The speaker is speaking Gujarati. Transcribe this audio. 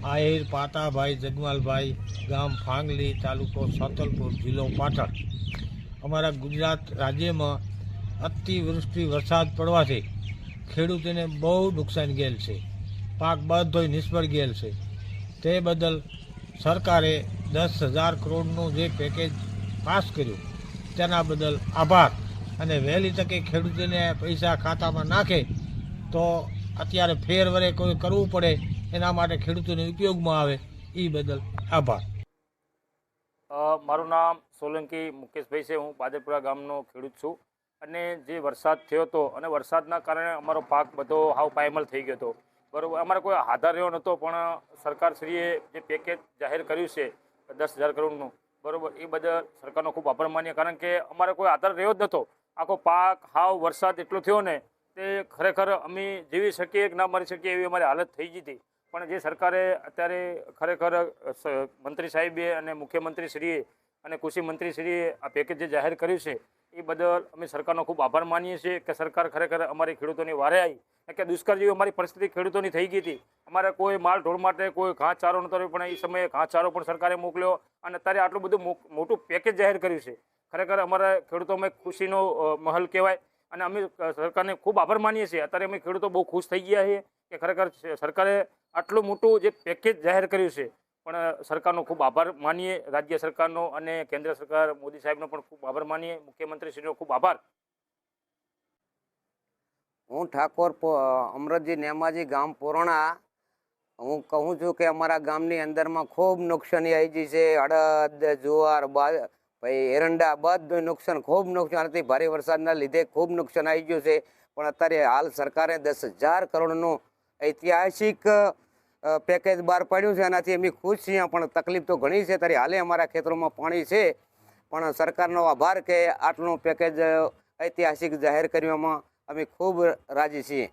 આહિર પાતાભાઈ જગમાલભાઈ ગામ ફાંગલી, તાલુકો સાતલપુર, જિલ્લો પાટણ. અમારા ગુજરાત રાજ્યમાં અતિવૃષ્ટિ વરસાદ પડવાથી ખેડૂતોને બહુ નુકસાન ગયેલ છે. પાક બધોય નિષ્ફળ ગયેલ છે. તે બદલ સરકારે દસ હજાર કરોડનું જે પેકેજ પાસ કર્યું, તેના બદલ આભાર. અને વહેલી તકે ખેડૂતોને પૈસા ખાતામાં નાખે તો અત્યારે ફેર વરે કોઈ કરવું પડે, એના માટે ખેડૂતોને ઉપયોગમાં આવે એ બદલ આભાર. મારું નામ સોલંકી મુકેશભાઈ છે, હું પાદરપુરા ગામનો ખેડૂત છું. અને જે વરસાદ થયો હતો, અને વરસાદના કારણે અમારો પાક બધો હાવ પાયમલ થઈ ગયો હતો. બરાબર, અમારે કોઈ આધાર રહ્યો નહોતો, પણ સરકારશ્રીએ જે પેકેજ જાહેર કર્યું છે, દસ હજાર કરોડનું, બરાબર, એ બદલ સરકારનો ખૂબ આભાર માન્ય. કારણ કે અમારે કોઈ આધાર રહ્યો જ નહોતો. આખો પાક હાવ વરસાદ એટલો થયો ને તે ખરેખર અમે જીવી શકીએ કે ના મરી શકીએ એવી અમારી હાલત થઈ ગઈ હતી. પણ જે સરકારે અત્યારે ખરેખર મંત્રી સાહેબે અને મુખ્યમંત્રીશ્રીએ અને કૃષિ મંત્રીશ્રીએ આ પેકેજ જે જાહેર કર્યું છે, એ બદલ અમે સરકારનો ખૂબ આભાર માનીએ છીએ કે સરકાર ખરેખર અમારી ખેડૂતોની વારે આવી. કે દુષ્કાળ જેવી અમારી પરિસ્થિતિ ખેડૂતોની થઈ ગઈ હતી. અમારે કોઈ માલ ઢોળ માટે કોઈ ઘાસ ચારો રહ્યો, પણ એ સમયે ઘાસ ચારો પણ સરકારે મોકલ્યો અને અત્યારે આટલું બધું મોટું પેકેજ જાહેર કર્યું છે. ખરેખર અમારા ખેડૂતોમાં ખુશીનો મહલ કહેવાય. અને અમે સરકારને ખૂબ આભાર માનીએ છીએ. અત્યારે અમે ખેડૂતો બહુ ખુશ થઈ ગયા છીએ કે ખરેખર સરકારે આટલું મોટું જે પેકેજ જાહેર કર્યું છે, પણ સરકારનો ખૂબ આભાર માનીએ, રાજ્ય સરકારનો અને કેન્દ્ર સરકાર, મોદી સાહેબનો પણ ખૂબ આભાર માનીએ. મુખ્યમંત્રીશ્રીનો ખૂબ આભાર. હું ઠાકોર અમરતજી નેમાજી ગામ પોરણા. હું કહું છું કે અમારા ગામની અંદરમાં ખૂબ નુકસાની આવી ગઈ છે. અડદ જુવાર, બા ભાઈ એરંડા બધું નુકસાન, ખૂબ નુકસાન. હતી ભારે વરસાદના લીધે ખૂબ નુકસાન આવી ગયું છે. પણ અત્યારે હાલ સરકારે દસ હજાર કરોડનું ઐતિહાસિક પેકેજ બહાર પાડ્યું છે. એનાથી અમે ખુશ છીએ. પણ તકલીફ તો ઘણી છે. ત્યારે હાલે અમારા ખેતરોમાં પાણી છે. પણ સરકારનો આભાર કે આટલું પેકેજ ઐતિહાસિક જાહેર કરવામાં અમે ખૂબ રાજી છીએ.